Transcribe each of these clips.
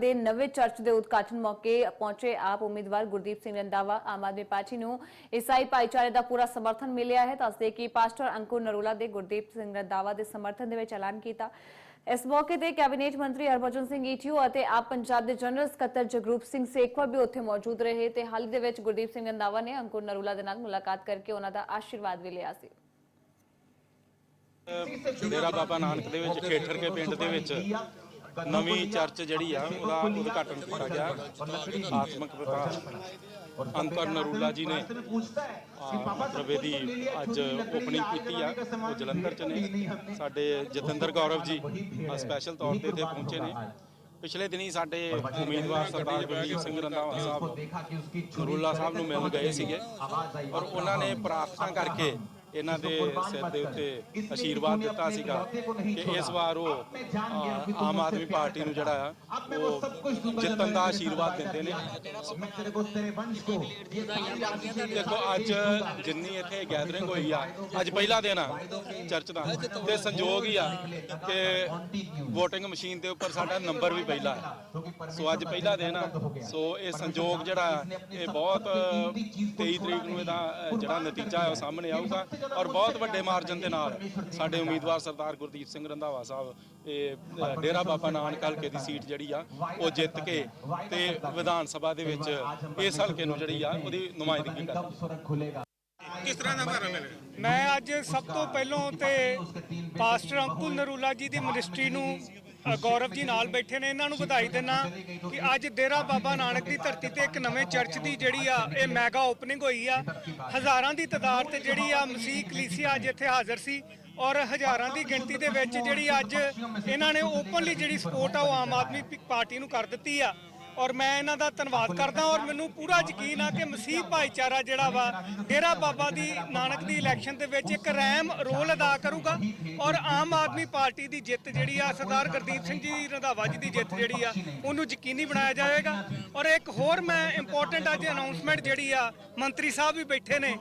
ਦੇ ਨਵੇਂ ਚਰਚ ਦੇ ਉਦਘਾਟਨ ਮੌਕੇ ਪਹੁੰਚੇ ਆਪ ਉਮੀਦਵਾਰ ਗੁਰਦੀਪ ਸਿੰਘ ਰੰਦਾਵਾ ਆਮ ਆਦਮੀ ਪਾਰਟੀ ਨੂੰ ਈਸਾਈ ਭਾਈਚਾਰੇ ਦਾ ਪੂਰਾ ਸਮਰਥਨ ਮਿਲਿਆ ਹੈ। ਦੱਸਦੇ ਕਿ ਪਾਸਟਰ ਅੰਕੁਰ ਨਰੂਲਾ ਦੇ ਗੁਰਦੀਪ ਸਿੰਘ ਰੰਦਾਵਾ ਦੇ ਸਮਰਥਨ ਦੇ ਵਿੱਚ ਐਲਾਨ ਕੀਤਾ। ਇਸ ਮੌਕੇ ਤੇ ਕੈਬਨਿਟ ਮੰਤਰੀ ਹਰਭਜਨ ਸਿੰਘ ਈਟੀਓ ਅਤੇ ਆਪ ਪੰਜਾਬ ਦੇ ਜਨਰਲ ਸਕੱਤਰ ਜਗਰੂਪ ਸਿੰਘ ਸੇਖਵਾ ਵੀ ਉੱਥੇ ਮੌਜੂਦ ਰਹੇ ਤੇ ਹਾਲ ਦੇ ਵਿੱਚ ਗੁਰਦੀਪ ਸਿੰਘ ਰੰਦਾਵਾ ਨੇ ਅੰਕੁਰ ਨਰੂਲਾ ਦੇ ਨਾਲ ਮੁਲਾਕਾਤ ਕਰਕੇ ਉਹਨਾਂ ਦਾ ਆਸ਼ੀਰਵਾਦ ਵੀ ਲਿਆ ਸੀ। ਡੇਰਾ ਬਾਬਾ ਨਾਨਕ ਦੇ ਵਿੱਚ, ਖੇਠਰ ਕੇ ਪਿੰਡ ਦੇ ਵਿੱਚ ਨਵੀਂ ਚਰਚ ਜਿਹੜੀ ਆ ਉਹਦਾ ਉਦਘਾਟਨ ਕੀਤਾ ਗਿਆ। ਆਤਮਿਕ ਪਿਤਾ ਅੰਕਰ ਨਰੂਲਾ ਜੀ ਨੇ ਇਹਦੀ ਅੱਜ ਓਪਨਿੰਗ ਕੀਤੀ ਆ। ਉਹ ਜਲੰਧਰ ਚ ਨੇ। ਸਾਡੇ ਜਤਿੰਦਰ ਗੌਰਵ ਜੀ ਸਪੈਸ਼ਲ ਤੌਰ ਤੇ ਇੱਥੇ ਪਹੁੰਚੇ ਨੇ। ਪਿਛਲੇ ਦਿਨੀ ਸਾਡੇ ਉਮੀਦਵਾਰ ਸਰਦਾਰ ਗੁਰਜੀਤ ਸਿੰਘ ਰੰਧਾਵਾ ਸਾਹਿਬ ਨਰੂਲਾ ਸਾਹਿਬ ਨੂੰ ਮਿਲਣ ਗਏ ਸੀਗੇ। ਔਰ ਉਹਨਾਂ ਨੇ ਪ੍ਰਾਰਥਨਾ ਕਰਕੇ ਇਹਨਾਂ ਦੇ ਸਿਰ ਦੇ ਉੱਤੇ ਅਸ਼ੀਰਵਾਦ ਦਿੱਤਾ ਸੀਗਾ ਕਿ ਇਸ ਵਾਰ ਉਹ ਆਮ ਆਦਮੀ ਪਾਰਟੀ ਨੂੰ ਜਿਹੜਾ ਆ ਉਹ ਜਿੱਤਣ ਦਾ ਆਸ਼ੀਰਵਾਦ ਦਿੰਦੇ ਨੇ। ਦੇਖੋ ਅੱਜ ਜਿੰਨੀ ਇੱਥੇ ਗੈਦਰਿੰਗ ਹੋਈ ਆ ਅੱਜ ਪਹਿਲਾ ਦਿਨ ਆ ਚਰਚ ਦਾ ਤੇ ਸੰਜੋਗ ਹੀ ਆ ਕਿ VOTING ਮਸ਼ੀਨ ਦੇ ਉੱਪਰ ਸਾਡਾ ਨੰਬਰ ਵੀ ਪਹਿਲਾ। ਹੈ ਸੋ ਅੱਜ ਪਹਿਲਾ ਦਿਨ ਆ। ਸੋ ਇਹ ਸੰਜੋਗ ਜਿਹੜਾ ਇਹ ਬਹੁਤ 23 ਤਰੀਕ ਨੂੰ ਇਹਦਾ ਜਿਹੜਾ ਨਤੀਜਾ ਹੈ ਉਹ ਸਾਹਮਣੇ ਆਊਗਾ। ਔਰ ਬਹੁਤ ਵੱਡੇ ਮਾਰਜਨ ਦੇ ਨਾਲ ਸਾਡੇ ਉਮੀਦਵਾਰ ਸਰਦਾਰ ਗੁਰਦੀਪ ਸਿੰਘ ਰੰਧਾਵਾ ਸਾਹਿਬ ਇਹ ਡੇਰਾ ਬਾਬਾ ਨਾਨਕ ਹਲਕੇ ਦੀ ਸੀਟ ਜਿਹੜੀ ਆ ਉਹ ਜਿੱਤ ਕੇ ਤੇ ਵਿਧਾਨ ਸਭਾ ਦੇ ਵਿੱਚ ਇਸ ਹਲਕੇ ਨੂੰ ਜਿਹੜੀ ਆ ਉਹਦੀ ਨੁਮਾਇੰਦਗੀ ਕਰਨਗੇ ਕਿਸ ਤਰ੍ਹਾਂ ਦਾ ਭਾਰਾ ਮਿਲੇ ਮੈਂ ਅੱਜ ਸਭ ਤੋਂ ਪਹਿਲਾਂ ਤੇ ਪਾਸਟਰ ਅੰਕੁਲ ਨਰੂਲਾ ਜੀ ਦੀ ਮਿਨਿਸਟਰੀ ਨੂੰ ਅ, ਗੌਰਵ ਜੀ ਨਾਲ ਬੈਠੇ ਨੇ ਇਹਨਾਂ ਨੂੰ ਵਧਾਈ ਦਿੰਨਾ ਕਿ ਅੱਜ ਡੇਰਾ ਬਾਬਾ ਨਾਨਕ ਦੀ ਧਰਤੀ ਤੇ ਇੱਕ ਨਵੇਂ ਚਰਚ ਦੀ ਜਿਹੜੀ ਆ ਇਹ ਮੈਗਾ ਓਪਨਿੰਗ ਹੋਈ ਆ। ਹਜ਼ਾਰਾਂ ਦੀ ਤਾਦਾਦ ਤੇ ਜਿਹੜੀ ਆ ਮਸੀਹ ਕਲੀਸਿਆ ਅੱਜ ਇੱਥੇ ਹਾਜ਼ਰ ਸੀ ਔਰ ਹਜ਼ਾਰਾਂ ਦੀ ਗਿਣਤੀ ਦੇ ਵਿੱਚ ਜਿਹੜੀ ਅੱਜ ਇਹਨਾਂ ਨੇ ਓਪਨਲੀ ਜਿਹੜੀ ਸਪੋਰਟ ਆ ਉਹ ਆਮ ਆਦਮੀ ਪਾਰਟੀ ਨੂੰ ਕਰ ਦਿੱਤੀ ਆ। ਔਰ ਮੈਂ ਇਹਨਾਂ ਦਾ ਧੰਨਵਾਦ ਕਰਦਾ ਔਰ ਮੈਨੂੰ ਪੂਰਾ ਯਕੀਨ ਆ ਕਿ ਮਸੀਹ ਭਾਈਚਾਰਾ ਜਿਹੜਾ ਵਾ, ਡੇਰਾ ਬਾਬਾ ਦੀ ਨਾਨਕ ਦੀ ਇਲੈਕਸ਼ਨ ਦੇ ਵਿੱਚ ਇੱਕ ਰਹਿਮ ਰੋਲ ਅਦਾ ਕਰੂਗਾ ਔਰ ਆਮ ਆਦਮੀ ਪਾਰਟੀ ਦੀ ਜਿੱਤ ਜਿਹੜੀ ਆ, ਸਰਦਾਰ ਗੁਰਦੀਪ ਸਿੰਘ ਜੀ ਰੰਧਾਵਾ ਜੀ ਦੀ ਜਿੱਤ ਜਿਹੜੀ ਆ, ਉਹਨੂੰ ਯਕੀਨੀ ਬਣਾਇਆ ਜਾਵੇਗਾ। ਔਰ ਇੱਕ ਹੋਰ ਮੈਂ ਇੰਪੋਰਟੈਂਟ ਅੱਜ ਅਨਾਉਂਸਮੈਂਟ ਜਿਹੜੀ ਆ, ਮੰਤਰੀ ਸਾਹਿਬ ਵੀ ਬੈਠੇ ਨੇ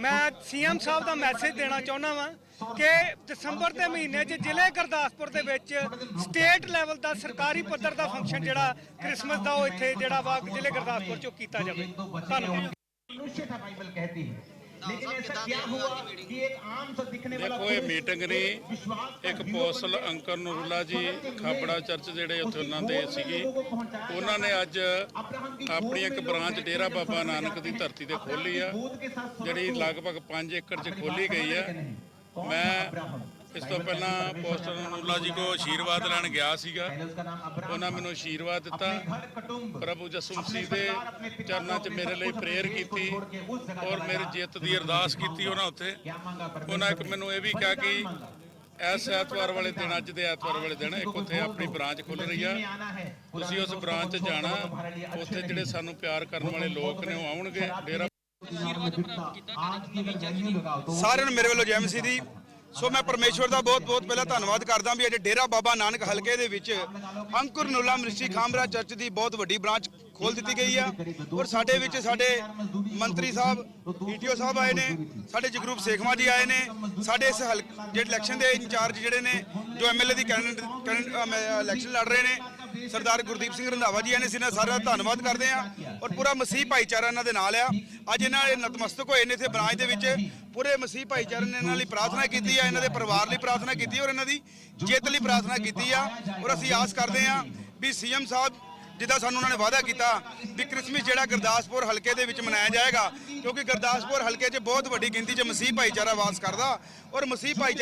ਮੈਂ ਸੀਐਮ ਸਾਹਿਬ ਦਾ ਮੈਸੇਜ ਦੇਣਾ ਚਾਹੁੰਦਾ ਵਾਂ ਕਿ ਦਸੰਬਰ ਦੇ ਮਹੀਨੇ 'ਚ ਜ਼ਿਲ੍ਹੇ ਗੁਰਦਾਸਪੁਰ ਦੇ ਵਿੱਚ ਸਟੇਟ ਲੈਵਲ ਦਾ ਸਰਕਾਰੀ ਪੱਧਰ ਦਾ ਫੰਕਸ਼ਨ ਜਿਹੜਾ ਕ੍ਰਿਸਮਸ ਦਾ ਉਹ ਇੱਥੇ ਜਿਹੜਾ ਵਾ ਜ਼ਿਲ੍ਹੇ ਗੁਰਦਾਸਪੁਰ 'ਚੋਂ ਕੀਤਾ ਜਾਵੇ। ਧੰਨਵਾਦ। लेकिन ऐसा क्या हुआ कि एक आम सा दिखने वाला ਦੇਖੋ ਇਹ पुरुष ਮੀਟਿੰਗ ਨੇ ਇੱਕ ਪੋਸਲ ਅੰਕਰ ਨੂਰੁੱਲਾ ਜੀ ਖਾਬੜਾ ਚਰਚ ਜਿਹੜੇ ਉੱਥੇ ਉਹਨਾਂ ਦੇ ਸੀਗੇ ਉਹਨਾਂ ਨੇ ਅੱਜ ਆਪਣੀ ਇੱਕ ਬ੍ਰਾਂਚ ਡੇਰਾ ਬਾਬਾ ਨਾਨਕ ਦੀ ਧਰਤੀ ਤੇ ਖੋਲੀ ਆ ਜਿਹੜੀ ਲਗਭਗ 5 ਏਕੜ 'ਚ ਖੋਲੀ ਗਈ ਆ ਮੈਂ ਇਸ ਤੋਂ ਪਹਿਲਾਂ ਪੋਸਟਰ ਨੂਰਲਾ ਜੀ ਕੋ ਆਸ਼ੀਰਵਾਦ ਲੈਣ ਗਿਆ ਸੀਗਾ। ਉਹਨਾਂ ਮੈਨੂੰ ਆਸ਼ੀਰਵਾਦ ਦਿੱਤਾ। ਪ੍ਰਭੂ ਜਸੂ ਮਸੀਹ ਦੇ ਚਰਨਾਂ 'ਚ ਮੇਰੇ ਲਈ ਪ੍ਰੇਅਰ ਕੀਤੀ ਔਰ ਮੇਰੇ ਜਿੱਤ ਦੀ ਅਰਦਾਸ ਕੀਤੀ ਉਹਨਾਂ ਉੱਤੇ। ਉਹਨਾਂ ਇੱਕ ਮੈਨੂੰ ਇਹ ਵੀ ਕਿਹਾ ਕਿ ਇਸ ਐਤਵਾਰ ਵਾਲੇ ਦਿਨ ਅੱਜ ਦੇ ਐਤਵਾਰ ਵਾਲੇ ਦਿਨ ਇੱਕ ਉੱਥੇ ਆਪਣੀ ਬ੍ਰਾਂਚ ਖੁੱਲ ਰਹੀ ਆ। ਤੁਸੀਂ ਉਸ ਬ੍ਰਾਂਚ ਜਾਣਾ ਉੱਥੇ ਜਿਹੜੇ ਸਾਨੂੰ ਪਿਆਰ ਕਰਨ ਵਾਲੇ ਲੋਕ ਨੇ ਉਹ ਆਉਣਗੇ। ਸਾਰਿਆਂ ਨੂੰ ਮੇਰੇ ਵੱਲੋਂ ਜੈ ਮਸੀਹ ਦੀ ਸੋ ਮੈਂ ਪਰਮੇਸ਼ਵਰ ਦਾ ਬਹੁਤ ਬਹੁਤ ਪਹਿਲਾਂ ਧੰਨਵਾਦ ਕਰਦਾ ਵੀ ਅੱਜ ਡੇਰਾ ਬਾਬਾ ਨਾਨਕ ਹਲਕੇ ਦੇ ਵਿੱਚ ਅੰਕੁਰ ਨੂਲਾ ਮਿਨਿਸਟਰੀ ਖਾਮਰਾ ਚਰਚ ਦੀ ਬਹੁਤ ਵੱਡੀ ਬ੍ਰਾਂਚ ਖੋਲ ਦਿੱਤੀ ਗਈ ਆ ਔਰ ਸਾਡੇ ਵਿੱਚ ਸਾਡੇ ਮੰਤਰੀ ਸਾਹਿਬ ਈਟੀਓ ਸਾਹਿਬ ਆਏ ਨੇ, ਸਾਡੇ ਜਗਰੂਪ ਸੇਖਵਾ ਜੀ ਆਏ ਨੇ, ਸਾਡੇ ਇਸ ਹਲਕ, ਜਿਹੜੇ ਇਲੈਕਸ਼ਨ ਦੇ ਇੰਚਾਰਜ ਜਿਹੜੇ ਨੇ, ਜੋ ਐਮਐਲਏ ਦੀ ਕੈਂਡੀਡੇਟ ਇਲੈਕਸ਼ਨ ਲੜ ਰਹੇ ਨੇ ਸਰਦਾਰ ਗੁਰਦੀਪ ਸਿੰਘ ਰੰਧਾਵਾ ਜੀ ਆਏ ਨੇ, ਅਸੀਂ ਸਾਰਿਆਂ ਦਾ ਧੰਨਵਾਦ ਕਰਦੇ ਆ ਔਰ ਪੂਰਾ ਮਸੀਹ ਭਾਈਚਾਰਾ ਇਹਨਾਂ ਦੇ ਨਾਲ ਆ। ਅੱਜ ਇਹਨਾਂ ਦੇ ਨਤਮਸਤਕ ਹੋਏ ਨੇ ਇੱਥੇ ਬ੍ਰਾਂਚ ਦੇ ਵਿੱਚ। ਪੂਰੇ ਮਸੀਹ ਭਾਈਚਾਰੇ ਨੇ ਇਹਨਾਂ ਲਈ ਪ੍ਰਾਰਥਨਾ ਕੀਤੀ ਆ, ਇਹਨਾਂ ਦੇ ਪਰਿਵਾਰ ਲਈ ਪ੍ਰਾਰਥਨਾ ਕੀਤੀ ਔਰ ਇਹਨਾਂ ਦੀ ਜਿੱਤ ਲਈ ਪ੍ਰਾਰਥਨਾ ਕੀਤੀ ਆ। ਔਰ ਅਸੀਂ ਆਸ ਕਰਦੇ ਆ ਵੀ ਸੀਐਮ ਸਾਹਿਬ ਜਿੱਦਾਂ ਸਾਨੂੰ ਉਹਨਾਂ ਨੇ ਵਾਅਦਾ ਕੀਤਾ ਵੀ ਕ੍ਰਿਸਮਸ ਜਿਹੜਾ ਗੁਰਦਾਸਪੁਰ ਹਲਕੇ ਦੇ ਵਿੱਚ ਮਨਾਇਆ ਜਾਏਗਾ, ਕਿਉਂਕਿ ਗੁਰਦਾਸਪੁਰ ਹਲਕੇ 'ਚ ਬਹੁਤ ਵੱਡੀ ਗਿਣਤੀ 'ਚ ਮਸੀਹ ਭਾਈਚਾਰਾ ਵਾਸ ਕਰਦਾ ਔਰ ਮਸੀਹ ਭਾਈਚਾਰਾ